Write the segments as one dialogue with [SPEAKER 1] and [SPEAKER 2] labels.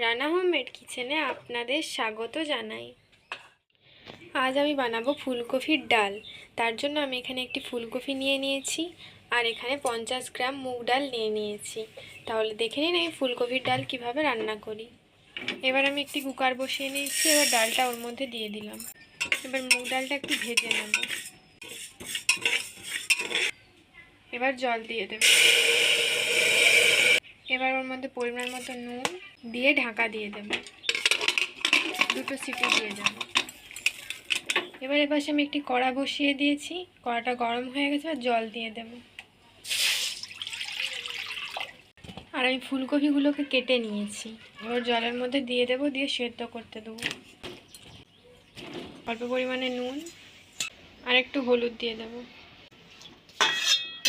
[SPEAKER 1] Rana homemade কিচেনে আপনাদের স্বাগত জানাই। আজ আমি বানাবো ফুলকপির ডাল। তার জন্য আমি এখানে একটি ফুলকপি নিয়ে নিয়েছি আর এখানে পঞ্চাশ গ্রাম মুগ ডাল নিয়ে নিয়েছি। তাহলে দেখে নিন আমি ফুলকপির ডাল কীভাবে রান্না করি। এবার আমি একটি কুকার বসিয়ে নিয়েছি, এবার ডালটা ওর মধ্যে দিয়ে দিলাম। এবার মুগ ডালটা একটু ভেজে নেব। এবার জল দিয়ে দেব। এবার ওর মধ্যে পরিমাণ মতো নুন দিয়ে ঢাকা দিয়ে দেব। দুটো সিটি দিয়ে দেব। এবার এপাশে আমি একটি কড়া বসিয়ে দিয়েছি। কড়াটা গরম হয়ে গেছে আর জল দিয়ে দেব। আর আমি ফুলকপিগুলোকে কেটে নিয়েছি। এবার জলের মধ্যে দিয়ে দেব, দিয়ে সেদ্ধ করতে দেবো। অল্প পরিমাণে নুন আর একটু হলুদ দিয়ে দেব।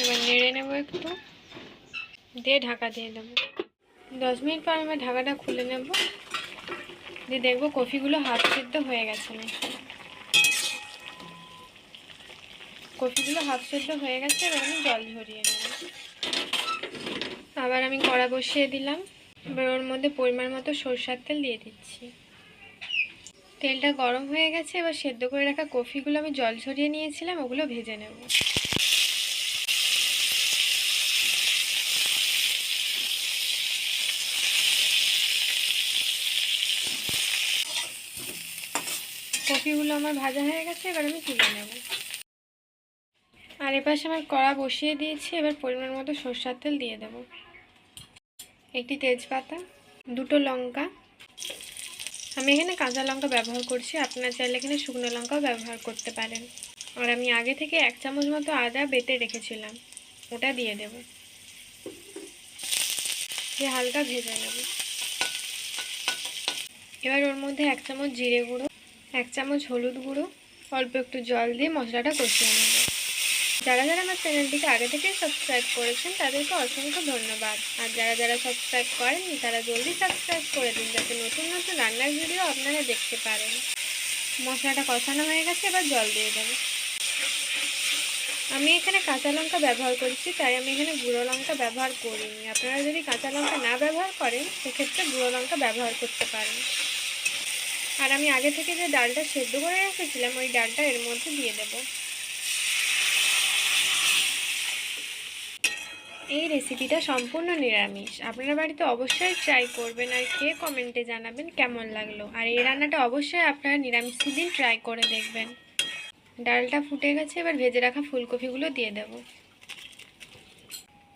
[SPEAKER 1] এবার নেড়ে নেব একটু। দিয়ে ঢাকা দিয়ে দেবো। দশ মিনিট পর আমি ঢাকাটা খুলে নেব। দিয়ে দেখব কফিগুলো হাফ সেদ্ধ হয়ে গেছে কফিগুলো হাফ সেদ্ধ হয়ে গেছে, এবার আমি জল ঝরিয়ে নেব। আবার আমি কড়া বসিয়ে দিলাম। এবার ওর মধ্যে পরিমাণ মতো সরষার তেল দিয়ে দিচ্ছি। তেলটা গরম হয়ে গেছে, এবার সেদ্ধ করে রাখা কফিগুলো আমি জল ঝরিয়ে নিয়েছিলাম, ওগুলো ভেজে নেব। কফিগুলো আমার ভাজা হয়ে গেছে, এবার আমি তুলে নেব। আর এপাশে আমার কড়া বসিয়ে দিয়েছি, এবার পরিমাণ মতো সরষার তেল দিয়ে দেব। একটি তেজপাতা, দুটো লঙ্কা। আমি এখানে কাঁচা লঙ্কা ব্যবহার করছি, আপনারা চাইলে এখানে শুকনো লঙ্কাও ব্যবহার করতে পারেন। আর আমি আগে থেকে এক চামচ মতো আদা বেটে রেখেছিলাম, ওটা দিয়ে দেব। দিয়ে হালকা ভেজে নেব। এবার ওর মধ্যে এক চামচ জিরে গুঁড়ো এক চামচ হলুদ গুঁড়ো, অল্প একটু জল দিয়ে মশলাটা কষিয়ে নেব। যারা যারা আমার চ্যানেলটিকে আগে থেকে সাবস্ক্রাইব করেছেন, তাদেরকে অসংখ্য ধন্যবাদ। আর যারা যারা সাবস্ক্রাইব করেননি, তারা জলদি সাবস্ক্রাইব করে দিন, যাতে নতুন নতুন রান্নার ভিডিও আপনারা দেখতে পারেন। মশলাটা কষানো হয়ে গেছে, এবার জল দিয়ে দেবো। আমি এখানে কাঁচা লঙ্কা ব্যবহার করছি, তাই আমি এখানে গুঁড়ো লঙ্কা ব্যবহার করিনি। আপনারা যদি কাঁচা লঙ্কা না ব্যবহার করেন, সেক্ষেত্রে গুঁড়ো লঙ্কা ব্যবহার করতে পারেন। আর আমি আগে থেকে যে ডালটা সেদ্ধ করে রেখেছিলাম, ওই ডালটা এর মধ্যে দিয়ে দেব। এই রেসিপিটা সম্পূর্ণ নিরামিষ। আপনারা বাড়িতে অবশ্যই ট্রাই করবেন আর কে কমেন্টে জানাবেন কেমন লাগল। আর এই রান্নাটা অবশ্যই আপনারা নিরামিষ দিন ট্রাই করে দেখবেন। ডালটা ফুটে গেছে, এবার ভেজে রাখা ফুলকপিগুলো দিয়ে দেব।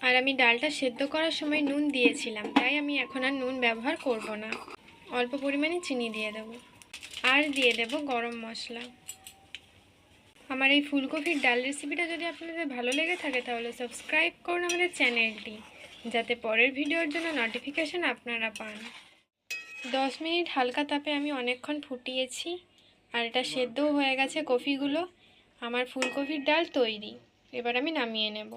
[SPEAKER 1] আর আমি ডালটা সেদ্ধ করার সময় নুন দিয়েছিলাম, তাই আমি এখন আর নুন ব্যবহার করব না। অল্প পরিমাণে চিনি দিয়ে দেব। আর দিয়ে দেব গরম মশলা। আমার এই ফুলকপির ডাল রেসিপিটা যদি আপনাদের ভালো লেগে থাকে তাহলে সাবস্ক্রাইব করুন আমাদের চ্যানেলটি যাতে পরের ভিডিওর জন্য নোটিফিকেশান আপনারা পান। দশ মিনিট হালকা তাপে আমি অনেকক্ষণ ফুটিয়েছি, আর এটা সেদ্ধও হয়ে গেছে কফিগুলো। আমার ফুলকপির ডাল তৈরি। এবার আমি নামিয়ে নেব।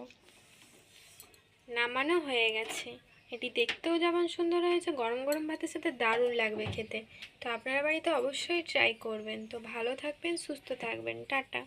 [SPEAKER 1] নামানো হয়ে গেছে। এটি দেখতেও যেমন সুন্দর হয়েছে, গরম গরম ভাতের সাথে দারুণ লাগবে খেতে। তো আপনারা বাড়িতে অবশ্যই ট্রাই করবেন। তো ভালো থাকবেন, সুস্থ থাকবেন। টাটা।